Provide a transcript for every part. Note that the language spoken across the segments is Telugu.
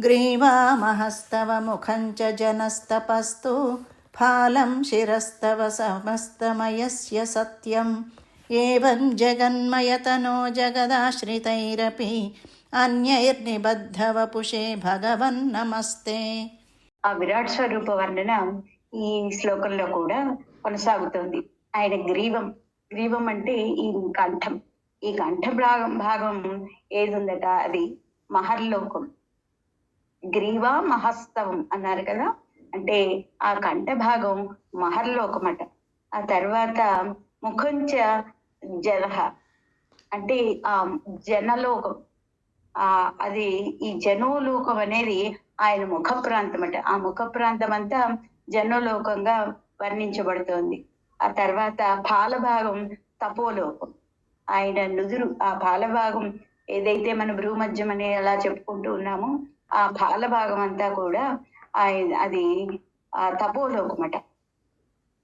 గ్రీవామహస్తవ ముఖం చ జనస్తపస్తు ఫాలం శిరస్తవ సమస్తమయస్య సత్యం. ఏం జగన్మయతనో జగదాశ్రితైరపి అన్యైర్నిబద్ధవపుషే భగవన్ నమస్తే. ఆ విరాట్ స్వరూప వర్ణన ఈ శ్లోకంలో కూడా కొనసాగుతోంది. ఆయన గ్రీవం. గ్రీవం అంటే ఈ కంఠం. ఈ కంఠ భాగం భాగం ఏదుందట? అది మహర్లోకం. గ్రీవా మహస్తవం అన్నారు కదా. అంటే ఆ కంఠ భాగం మహర్లోకమట. ఆ తర్వాత ముఖంచ జనహ అంటే ఆ జనలోకం. ఆ అది ఈ జనోలోకం అనేది ఆయన ముఖ ప్రాంతం అట ఆ ముఖ ప్రాంతం అంతా జనోలోకంగా వర్ణించబడుతోంది. ఆ తర్వాత పాలభాగం తపోలోకం. ఆయన నుదురు ఆ పాలభాగం ఏదైతే మన భ్రూమధ్యం అని అలా చెప్పుకుంటూ ఉన్నామో ఆ పాలభాగం అంతా కూడా ఆయన అది ఆ తపోలోకం అట.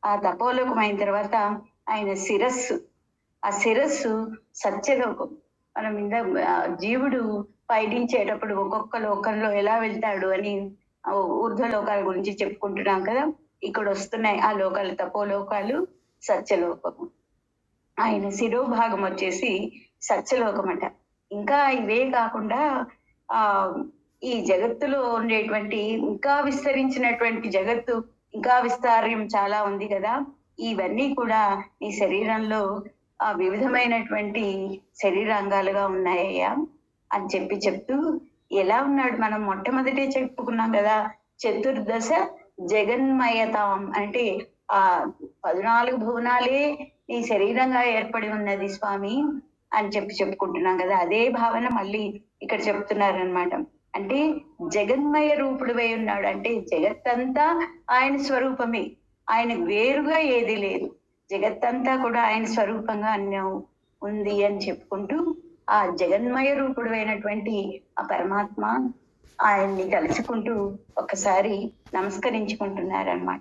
ఆ తపోలోకం అయిన తర్వాత ఆయన శిరస్సు ఆ శిరస్సు సత్యలోకం. మనం ఇంద జీవుడు పయనించేటప్పుడు ఒక్కొక్క లోకంలో ఎలా వెళ్తాడు అని ఆ ఊర్ధ్వ లోకాల గురించి చెప్పుకుంటున్నాం కదా. ఇక్కడ వస్తున్నాయి ఆ లోకాలు తపోలోకాలు సత్యలోకము ఆయన శిరోభాగం వచ్చేసి సత్యలోకం అట. ఇంకా ఇవే కాకుండా ఆ ఈ జగత్తులో ఉండేటువంటి ఇంకా విస్తరించినటువంటి జగత్తు ఇంకా విస్తార్యం చాలా ఉంది కదా. ఇవన్నీ కూడా ఈ శరీరంలో ఆ వివిధమైనటువంటి శరీరాంగాలుగా ఉన్నాయ్యా అని చెప్పి చెప్తూ ఎలా ఉన్నాడు మనం మొట్టమొదటే చెప్పుకున్నాం కదా చతుర్దశ జగన్మయతాం. అంటే ఆ పద్నాలుగు భువనాలే నీ శరీరంగా ఏర్పడి ఉన్నది స్వామి అని చెప్పి చెప్పుకుంటున్నాం కదా. అదే భావన మళ్ళీ ఇక్కడ చెప్తున్నారనమాట అంటే జగన్మయ రూపుడువై ఉన్నాడు. అంటే జగత్తంతా ఆయన స్వరూపమే. ఆయన వేరుగా ఏది లేదు. జగత్తంతా కూడా ఆయన స్వరూపంగా అన్యం ఉంది అని చెప్పుకుంటూ ఆ జగన్మయ రూపుడు అయినటువంటి ఆ పరమాత్మ ఆయన్ని తలుచుకుంటూ ఒకసారి నమస్కరించుకుంటున్నారనమాట